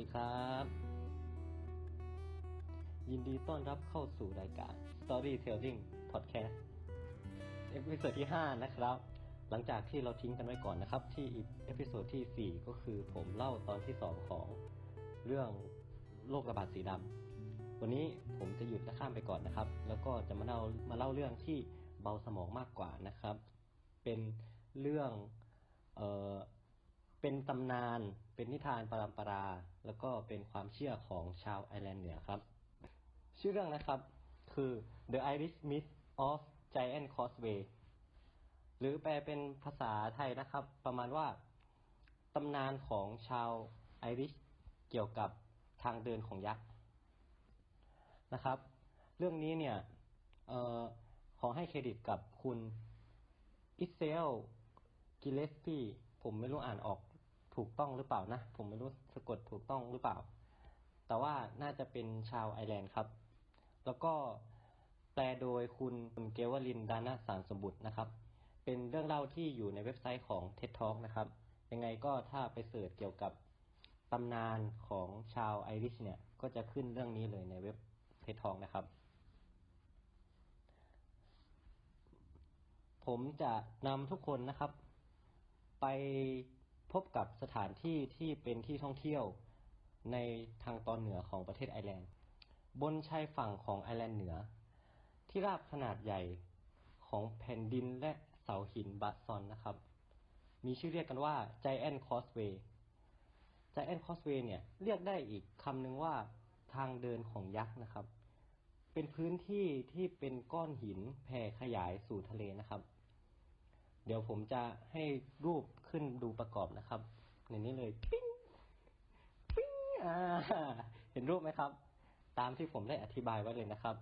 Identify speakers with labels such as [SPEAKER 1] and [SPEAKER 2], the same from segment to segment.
[SPEAKER 1] ดีครับ ยินดีต้อนรับเข้าสู่รายการ Storytelling Podcast เอพิโซดที่ 5 นะครับ หลังจากที่เราทิ้งกันไว้ก่อนนะครับ ที่เอพิโซดที่ 4 ก็คือผมเล่าตอนที่ 2 ของเรื่องโรคระบาดสีดำวันนี้ผมจะหยุดและข้ามไปก่อนนะครับ แล้วก็จะมาเล่ามาเล่าเรื่องที่เบาสมองมากกว่านะครับ เป็นเรื่องเอ่อ เป็นตำนาน เป็นนิทานปรำปรา แล้วก็เป็นความเชื่อของชาวไอร์แลนด์เหนือครับ ชื่อเรื่องนะครับคือ The Irish Myth of Giant Causeway หรือแปลเป็นภาษาไทยนะครับ ประมาณว่าตำนานของชาวไอริชเกี่ยวกับทางเดินของยักษ์นะครับ เรื่องนี้เนี่ยออขอให้เครดิตกับคุณอิเซลกิเลสปีผมไม่รู้อ่านออก ถูกต้องหรือเปล่านะ ผมไม่รู้สะกดถูกต้องหรือเปล่า แต่ว่าน่าจะเป็นชาวไอร์แลนด์ครับ แล้วก็แปลโดยคุณเกวลินดานาสารสมบุตรนะครับ เป็นเรื่องเล่าที่อยู่ในเว็บไซต์ของ TED Talk นะครับ ยังไงก็ถ้าไปเสิร์ชเกี่ยวกับตำนานของชาวไอริชเนี่ย ก็จะขึ้นเรื่องนี้เลยในเว็บ TED Talk นะครับ ผมจะนำทุกคนนะครับ ไป พบกับสถานที่ที่เป็นที่ท่องเที่ยวในทางตอนเหนือของประเทศไอร์แลนด์ บนชายฝั่งของไอร์แลนด์เหนือ ที่ราบขนาดใหญ่ของแผ่นดินและเสาหินบัตซอนนะครับ มีชื่อเรียกกันว่า Giant Causeway Giant Causeway เนี่ยเรียกได้อีกคำหนึ่งว่าทางเดินของยักษ์นะครับ เป็นพื้นที่ที่เป็นก้อนหินแผ่ขยายสู่ทะเลนะครับ เดี๋ยวผมจะให้รูปขึ้นดูประกอบนะครับ ในนี้เลยปิ้งปิ้งอ่าเห็นรูปไหมครับ ตามที่ผมได้อธิบายไว้เลยนะครับ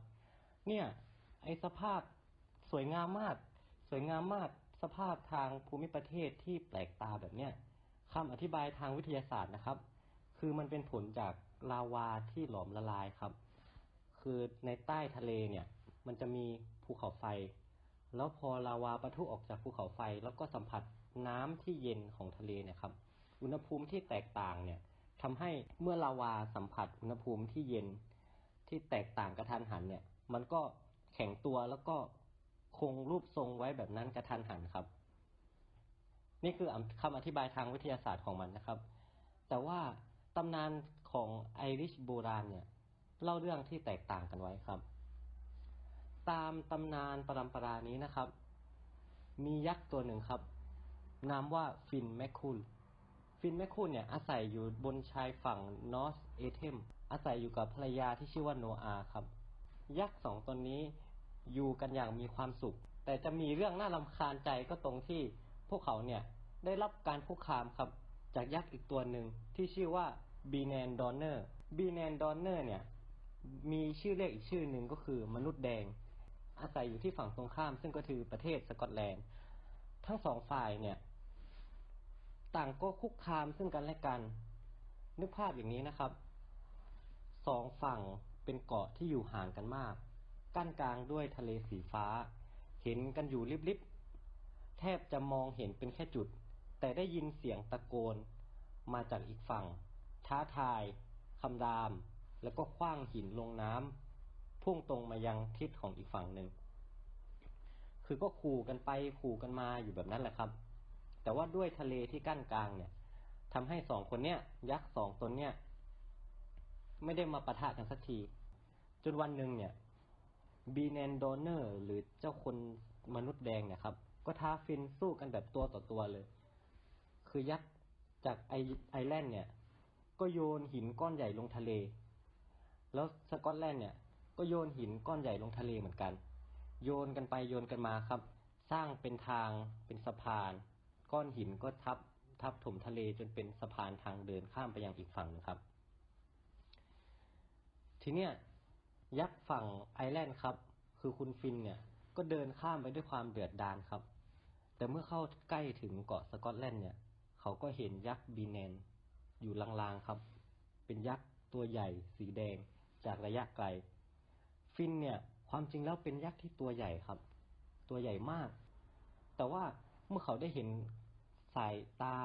[SPEAKER 1] เนี่ย ไอสภาพสวยงามมาก สวยงามมากสภาพทางภูมิประเทศที่แปลกตาแบบเนี้ยคำอธิบายทางวิทยาศาสตร์นะครับ คือมันเป็นผลจากลาวาที่หลอมละลายครับ คือในใต้ทะเลเนี่ย มันจะมีภูเขาไฟ แล้วพอลาวาปะทุออกจากภูเขาไฟ แล้วก็สัมผัสน้ำที่เย็นของทะเลเนี่ยครับ อุณหภูมิที่แตกต่างเนี่ยทำให้เมื่อลาวาสัมผัสอุณหภูมิที่เย็นที่แตกต่างกระทันหันเนี่ย มันก็แข็งตัวแล้วก็คงรูปทรงไว้แบบนั้นกระทันหันครับ นี่คือคำอธิบายทางวิทยาศาสตร์ของมันนะครับ แต่ว่าตำนานของไอริชโบราณเนี่ย เล่าเรื่องที่แตกต่างกันไว้ครับ ตามตำนานปรำปรานี้นะครับ มียักษ์ตัวหนึ่งครับ นามว่าฟินแมคคูลฟินแมคคูลเนี่ยอาศัยอยู่บนชายฝั่งนอสเอเทมอาศัยอยู่กับภรรยาที่ชื่อว่าโนอาครับ ยักษ์สองตนนี้อยู่กันอย่างมีความสุข แต่จะมีเรื่องน่ารำคาญใจก็ตรงที่พวกเขาเนี่ยได้รับการคุกคามครับ จากยักษ์อีกตัวหนึ่งที่ชื่อว่าบีแนนดอนเนอร์บีแนนดอนเนอร์เนี่ยมีชื่อเรียกอีกชื่อหนึ่งก็คือมนุษย์แดง อาศัยอยู่ที่ฝั่งตรงข้าม ซึ่งก็คือประเทศสกอตแลนด์ ทั้งสองฝ่ายเนี่ย ต่างก็คุกคามซึ่งกันและกัน นึกภาพอย่างนี้นะครับ สองฝั่งเป็นเกาะที่อยู่ห่างกันมาก กั้นกลางด้วยทะเลสีฟ้า เห็นกันอยู่ลิบๆ แทบจะมองเห็นเป็นแค่จุด แต่ได้ยินเสียงตะโกน มาจากอีกฝั่ง ท้าทายคำราม แล้วก็คว้างหินลงน้ำ พุ่งตรงมายังทิศของอีกฝั่งหนึ่ง คือก็ขู่กันไปขู่กันมาอยู่แบบนั้นแหละครับ แต่ว่าด้วยทะเลที่กั้นกลางเนี่ยทำให้สองคนเนี้ยยักษ์สองตนเนี่ย ไม่ได้มาปะทะกันสักที จนวันหนึ่งเนี่ยบีแนนโดเนอร์หรือเจ้าคนมนุษย์แดงเนี่ยครับ ก็ท้าฟินสู้กันแบบตัวต่อตัวเลย คือยักษ์จากไอไอแลนด์เนี่ย ก็โยนหินก้อนใหญ่ลงทะเล แล้วสกอตแลนด์เนี่ย ก็โยนหินก้อนใหญ่ลงทะเลเหมือนกัน โยนกันไปโยนกันมาครับ สร้างเป็นทางเป็นสะพาน ก้อนหินก็ทับทับถมทะเลจนเป็นสะพานทางเดินข้ามไปยังอีกฝั่งนึงครับ ทีเนี้ยยักษ์ฝั่งไอร์แลนด์ครับ คือคุณฟินเนี่ยก็เดินข้ามไปด้วยความเดือดดาลครับ แต่เมื่อเข้าใกล้ถึงเกาะสกอตแลนด์เนี่ย เขาก็เห็นยักษ์บีแนนอยู่ลางๆครับ เป็นยักษ์ตัวใหญ่สีแดงจากระยะไกล ฟินเนี่ย ความจริงแล้วเป็นยักษ์ที่ตัวใหญ่ครับ ตัวใหญ่มาก แต่ว่าเมื่อเขาได้เห็นสายตา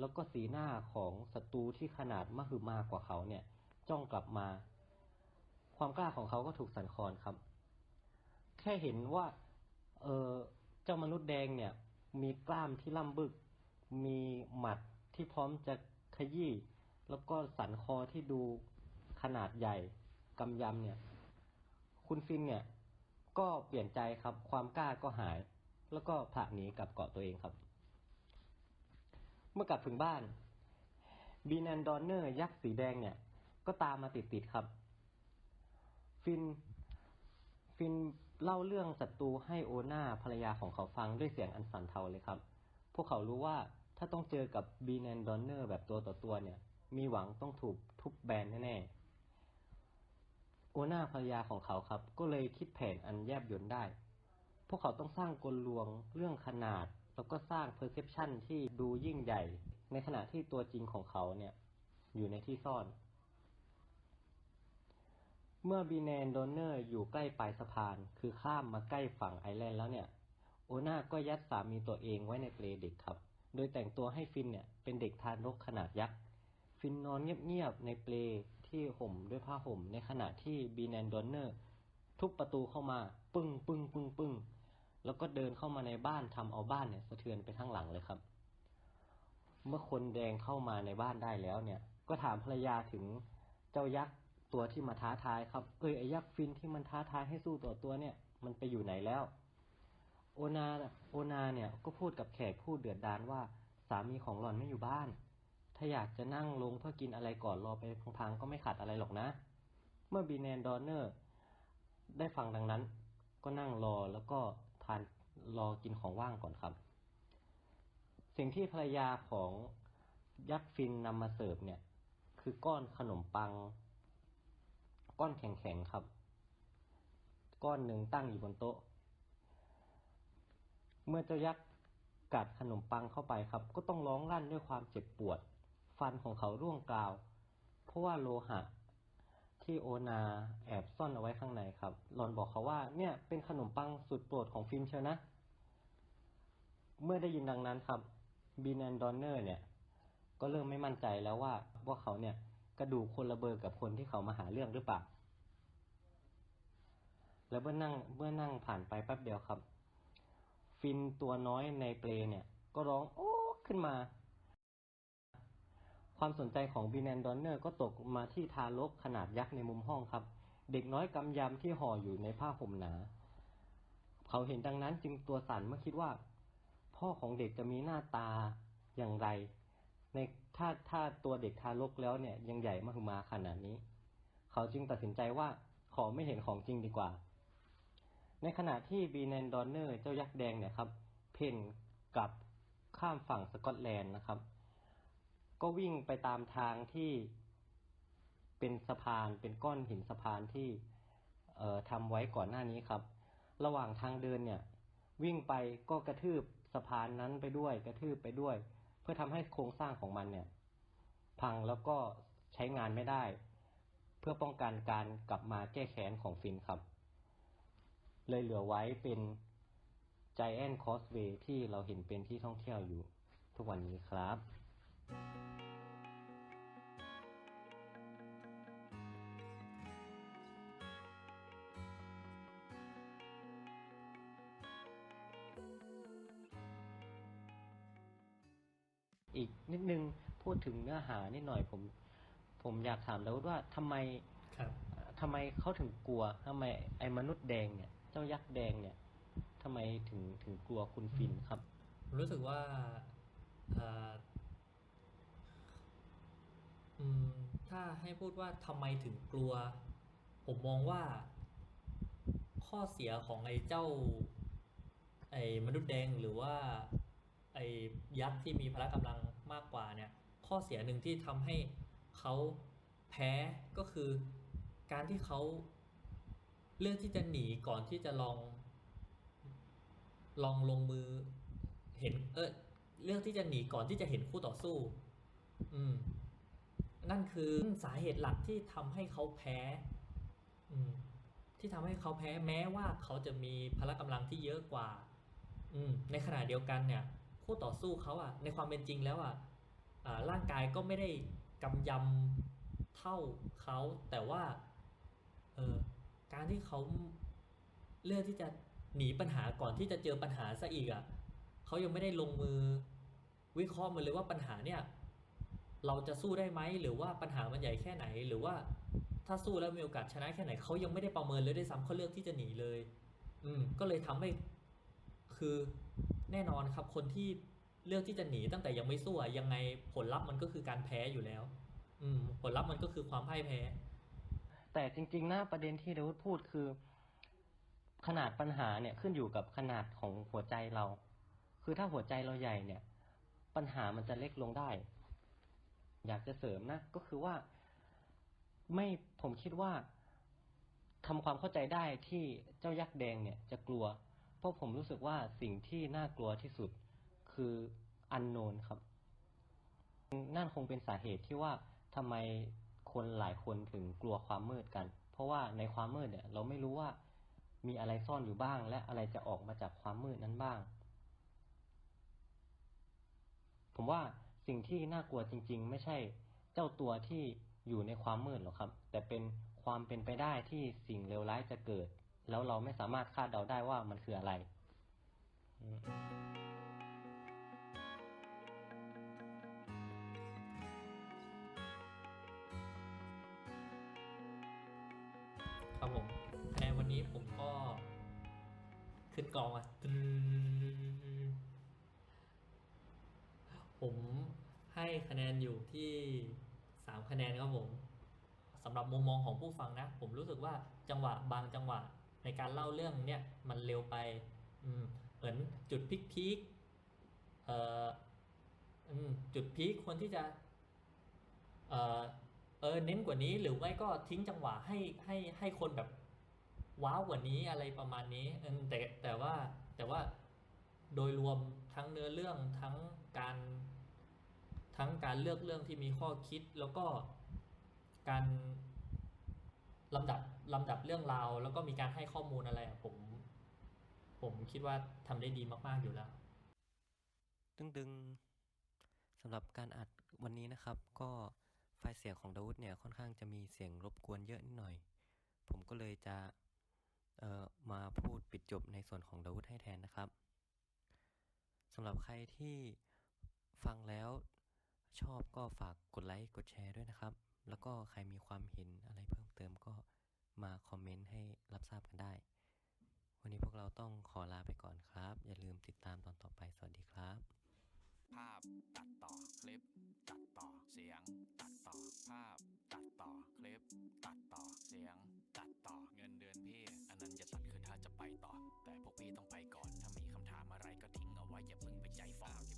[SPEAKER 1] แล้วก็สีหน้าของศัตรูที่ขนาดมหึมากว่าเขาเนี่ย จ้องกลับมา ความกล้าของเขาก็ถูกสั่นคลอนครับ แค่เห็นว่า เออเจ้ามนุษย์แดงเนี่ย มีกล้ามที่ล่ำบึก มีหมัดที่พร้อมจะขยี้แล้วก็สันคอที่ดูขนาดใหญ่กำยำเนี่ย คุณฟินเนี่ย ก็เปลี่ยนใจครับ ความกล้าก็หาย แล้วก็ผละหนีกลับเกาะตัวเองครับ เมื่อกลับถึงบ้านบีแนนดอนเนอร์ยักษ์สีแดงเนี่ย ก็ตามมาติดๆครับ ฟินฟินเล่าเรื่องศัตรูให้โอนาภรรยาของเขาฟังด้วยเสียงอันสั่นเทาเลยครับ พวกเขารู้ว่าถ้าต้องเจอกับบีแนนดอนเนอร์แบบตัวต่อตัวเนี่ย มีหวังต้องถูกทุบแบนแน่ๆ โอนาภรรยาของเขาครับ ก็เลยคิดแผนอันแยบยลได้ พวกเขาต้องสร้างกลลวงเรื่องขนาด แล้วก็สร้างเพอร์เซพชันที่ดูยิ่งใหญ่ ในขณะที่ตัวจริงของเขาเนี่ย อยู่ในที่ซ่อน เมื่อบีแนนโดนเนอร์อยู่ใกล้ปลายสะพาน คือข้ามมาใกล้ฝั่งไอแลนด์แล้วเนี่ย โอนาก็ยัดสามีตัวเองไว้ในเปลเด็กครับ โดยแต่งตัวให้ฟินเนี่ยเป็นเด็กทารกขนาดยักษ์ ฟินนอนเงียบๆในเปลที่ห่มด้วยผ้าห่ม ในขณะที่บีแนนโดนเนอร์ทุบประตูเข้ามา ปึ้งปึ้งปึ้งปึ้งแล้วก็เดินเข้ามาในบ้านทำเอาบ้านเนี่ยสะเทือนไปทั้งหลังเลยครับ เมื่อคนแดงเข้ามาในบ้านได้แล้วเนี่ย ก็ถามภรรยาถึงเจ้ายักษ์ตัวที่มาท้าทายครับ เอ้ยไอ้ยักษ์ฟินที่มันท้าทายให้สู้ตัวตัวเนี่ย มันไปอยู่ไหนแล้ว โอนาโอนาเนี่ยก็พูดกับแขกผู้เดือดดานว่าสามีของหล่อนไม่อยู่บ้าน ถ้าอยากจะนั่งลงเพื่อกินอะไรก่อนรอไปพังๆก็ไม่ขัดอะไรหรอกนะ เมื่อบีแนนดอนเนอร์ได้ฟังดังนั้น ก็นั่งรอแล้วก็ทานรอกินของว่างก่อนครับ สิ่งที่ภรรยาของยักษ์ฟินนำมาเสิร์ฟเนี่ย คือก้อนขนมปัง ก้อนแข็งๆครับ ก้อนหนึ่งตั้งอยู่บนโต๊ะ เมื่อเจ้ายักษ์กัดขนมปังเข้าไปครับ ก็ต้องร้องลั่นด้วยความเจ็บปวด ฟันของเขาร่วงกราว เพราะว่าโลหะ ที่โอนาแอบซ่อนเอาไว้ข้างในครับ หลอนบอกเขาว่า เนี่ยเป็นขนมปังสุดโปรดของฟิล์มเชียวนะ เมื่อได้ยินดังนั้นครับบีแนนดอนเนอร์เนี่ย ก็เริ่มไม่มั่นใจแล้วว่าว่าเขาเนี่ย กระดูกคนละเบอร์กับคนที่เขามาหาเรื่องหรือเปล่า แล้วเมื่อนั่งเมื่อนั่งผ่านไปแป๊บเดียวครับ ฟินตัวน้อยในเปลเนี่ย ก็ร้องโอ้ขึ้นมา ความสนใจของบีแนนดอนเนอร์ก็ตกมาที่ทารกขนาดยักษ์ในมุมห้องครับ เด็กน้อยกำยำที่ห่ออยู่ในผ้าห่มหนา เขาเห็นดังนั้นจึงตัวสั่นเมื่อคิดว่า พ่อของเด็กจะมีหน้าตาอย่างไร ในถ้าถ้าตัวเด็กทารกแล้วเนี่ยยังใหญ่มากมาขนาดนี้ เขาจึงตัดสินใจว่าขอไม่เห็นของจริงดีกว่า ในขณะที่บีแนนดอนเนอร์เจ้ายักษ์แดงเนี่ยครับ เพ่นกลับข้ามฝั่งสกอตแลนด์นะครับ ก็วิ่งไปตามทางที่เป็นสะพานเป็นก้อนหินสะพานที่เอ่อทำไว้ก่อนหน้านี้ครับ ระหว่างทางเดินเนี่ย วิ่งไปก็กระทืบสะพานนั้นไปด้วย กระทืบไปด้วย เพื่อทำให้โครงสร้างของมันเนี่ย พังแล้วก็ใช้งานไม่ได้ เพื่อป้องกันการกลับมาแก้แค้นของฟินครับ เลยเหลือไว้เป็น Giant Causeway ที่เราเห็นเป็นที่ท่องเที่ยวอยู่ทุกวันนี้ครับ อีกนิดนึงพูดถึงเนื้อหานิดหน่อยผม ผมอยากถามแล้วว่าทำไม
[SPEAKER 2] ครับ
[SPEAKER 1] เอ่อทำไมเขาถึงกลัวทำไมไอ้มนุษย์แดงเนี่ย เจ้ายักษ์แดงเนี่ยทำไมถึงถึงกลัวคุณฟินครับ
[SPEAKER 2] ผมรู้สึกว่าเอืมถ้าให้พูดว่าทำไมถึงกลัว ผมมองว่าข้อเสียของไอ้เจ้า ไอ้มนุษย์แดงหรือว่า ไอ้ยักษ์ที่มีพละกำลังมากกว่าเนี่ย ข้อเสียหนึ่งที่ทำให้เขาแพ้ก็คือการที่เขาเลือกที่จะหนีก่อนที่จะลอง ลองลงมือ เห็น เออเลือกที่จะหนีก่อนที่จะเห็นคู่ต่อสู้ อืม นั่นคือสาเหตุหลักที่ทำให้เขาแพ้ที่ทำให้เขาแพ้แม้ว่าเขาจะมีพละกำลังที่เยอะกว่า อืในขณะเดียวกันเนี่ยคู่ต่อสู้เขาอะในความเป็นจริงแล้วอะอ่าร่างกายก็ไม่ได้กำยำเท่าเขาแต่ว่าเออการที่เขาเลือกที่จะหนีปัญหาก่อนที่จะเจอปัญหาซะอีกอะเขายังไม่ได้ลงมือวิเคราะห์มันเลยว่าปัญหาเนี่ย เราจะสู้ได้ไหมหรือว่าปัญหามันใหญ่แค่ไหน หรือว่าถ้าสู้แล้วมีโอกาสชนะแค่ไหนเขายังไม่ได้ประเมินเลยด้วยซ้ำเขาเลือกที่จะหนีเลย อืม ก็เลยทำให้คือแน่นอนครับ คนที่เลือกที่จะหนีตั้งแต่ยังไม่สู้อะยังไงผลลัพธ์มันก็คือการแพ้อยู่แล้ว อืม ผลลัพธ์มันก็คือความพ่ายแพ้
[SPEAKER 1] แต่จริงๆนะประเด็นที่ดาวุฒพูดคือ ขนาดปัญหาเนี่ยขึ้นอยู่กับขนาดของหัวใจเรา คือถ้าหัวใจเราใหญ่เนี่ย ปัญหามันจะเล็กลงได้ อยากจะเสริมนะ ก็คือว่าไม่ผมคิดว่าทำความเข้าใจได้ที่เจ้ายักษ์แดงเนี่ยจะกลัว เพราะผมรู้สึกว่าสิ่งที่น่ากลัวที่สุดคืออันโนนครับ นั่นคงเป็นสาเหตุที่ว่าทำไมคนหลายคนถึงกลัวความมืดกัน เพราะว่าในความมืดเนี่ย เราไม่รู้ว่ามีอะไรซ่อนอยู่บ้าง และอะไรจะออกมาจากความมืดนั้นบ้าง ผมว่า สิ่งที่น่ากลัวจริง ๆ ไม่ใช่เจ้าตัวที่อยู่ในความมืดหรอกครับ แต่เป็นความเป็นไปได้ที่สิ่งเลวร้ายจะเกิด แล้วเราไม่สามารถคาดเดาได้ว่ามันคืออะไร
[SPEAKER 2] ครับผมคะแนนวันนี้ผมก็ขึ้นกองอะตึ้งผมให้ คะแนนอยู่ที่สามคะแนนครับผมสำหรับมุมมองของผู้ฟังนะ ผมรู้สึกว่าจังหวะบางจังหวะในการเล่าเรื่องเนี่ยมันเร็วไปอืมเหมือนจุดพีคพีคๆเอ่ออจุดพีคควรที่จะเออเออเน้นกว่านี้หรือไม่ก็ทิ้งจังหวะให้ให้ให้คนแบบว้าวกว่านี้อะไรประมาณนี้แต่แต่ว่าแต่ว่าโดยรวมทั้งเนื้อเรื่องทั้งการ ทั้งการเลือกเรื่องที่มีข้อคิดแล้วก็การลำดับลำดับเรื่องราว แล้วก็มีการให้ข้อมูลอะไรผม ผมคิดว่าทำได้ดีมากๆอยู่แล้ว
[SPEAKER 1] ดึงดึงสำหรับการอัดวันนี้นะครับ ก็ไฟล์เสียงของดาวุฒเนี่ยค่อนข้างจะมีเสียงรบกวนเยอะนิดหน่อย ผมก็เลยจะเออมาพูดปิดจบในส่วนของดาวุฒให้แทนนะครับสำหรับใครที่ฟังแล้ว ชอบก็ฝากกดไลค์กดแชร์ด้วยนะครับ แล้วก็ใครมีความเห็นอะไรเพิ่มเติมก็มาคอมเมนต์ให้รับทราบกันได้ วันนี้พวกเราต้องขอลาไปก่อนครับ อย่าลืมติดตามตอนต่อไป สวัสดีครับ
[SPEAKER 3] ภาพตัดต่อคลิป ตัดต่อเสียง ตัดต่อภาพ ตัดต่อคลิป ตัดต่อเสียง ตัดต่อเงินเดือนพี่ อันนั้นจะตัดคือถ้าจะไปต่อ แต่พวกพี่ต้องไปก่อน ถ้ามีคำถามอะไรก็ทิ้งเอาไว้อย่าเพิ่งไปใจฝ่าที่พวกผมมาวันนี้อบแต่พี่จะ